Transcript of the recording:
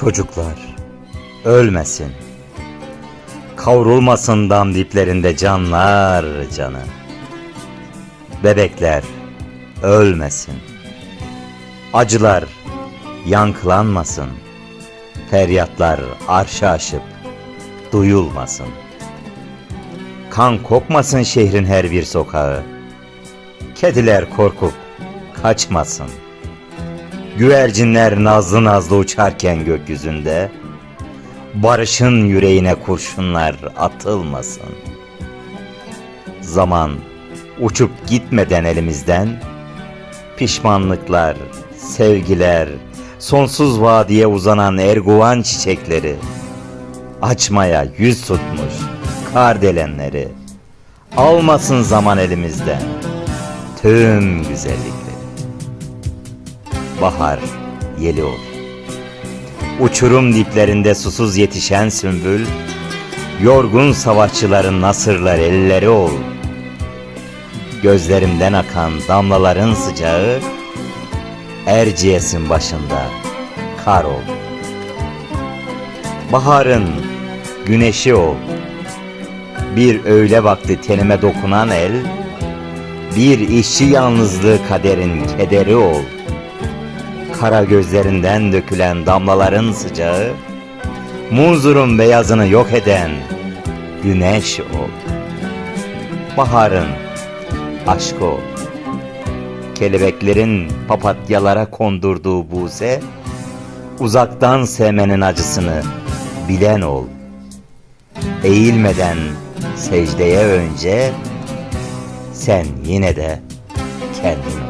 Çocuklar ölmesin. Kavrulmasın dam diplerinde canlar canı. Bebekler ölmesin. Acılar yankılanmasın. Feryatlar arşa aşıp duyulmasın. Kan kokmasın şehrin her bir sokağı. Kediler korkup kaçmasın. Güvercinler nazlı nazlı uçarken gökyüzünde Barışın yüreğine kurşunlar atılmasın. Zaman uçup gitmeden elimizden Pişmanlıklar, sevgiler, sonsuz vadiye uzanan erguvan çiçekleri Açmaya yüz tutmuş kardelenleri. Almasın zaman elimizden tüm güzellikleri bahar yeli ol. Uçurum diplerinde susuz yetişen sümbül, yorgun savaşçıların nasırlar elleri ol. Gözlerimden akan damlaların sıcağı, Erciyes'in başında kar ol. Baharın güneşi ol. Bir öğle vakti tenime dokunan el, bir işçi yalnızlığı kaderin kederi ol kara gözlerinden dökülen damlaların sıcağı, Muzur'un beyazını yok eden güneş ol. Baharın aşkı ol. Kelebeklerin papatyalara kondurduğu buze, uzaktan sevmenin acısını bilen ol. Eğilmeden secdeye önce, sen yine de kendin ol.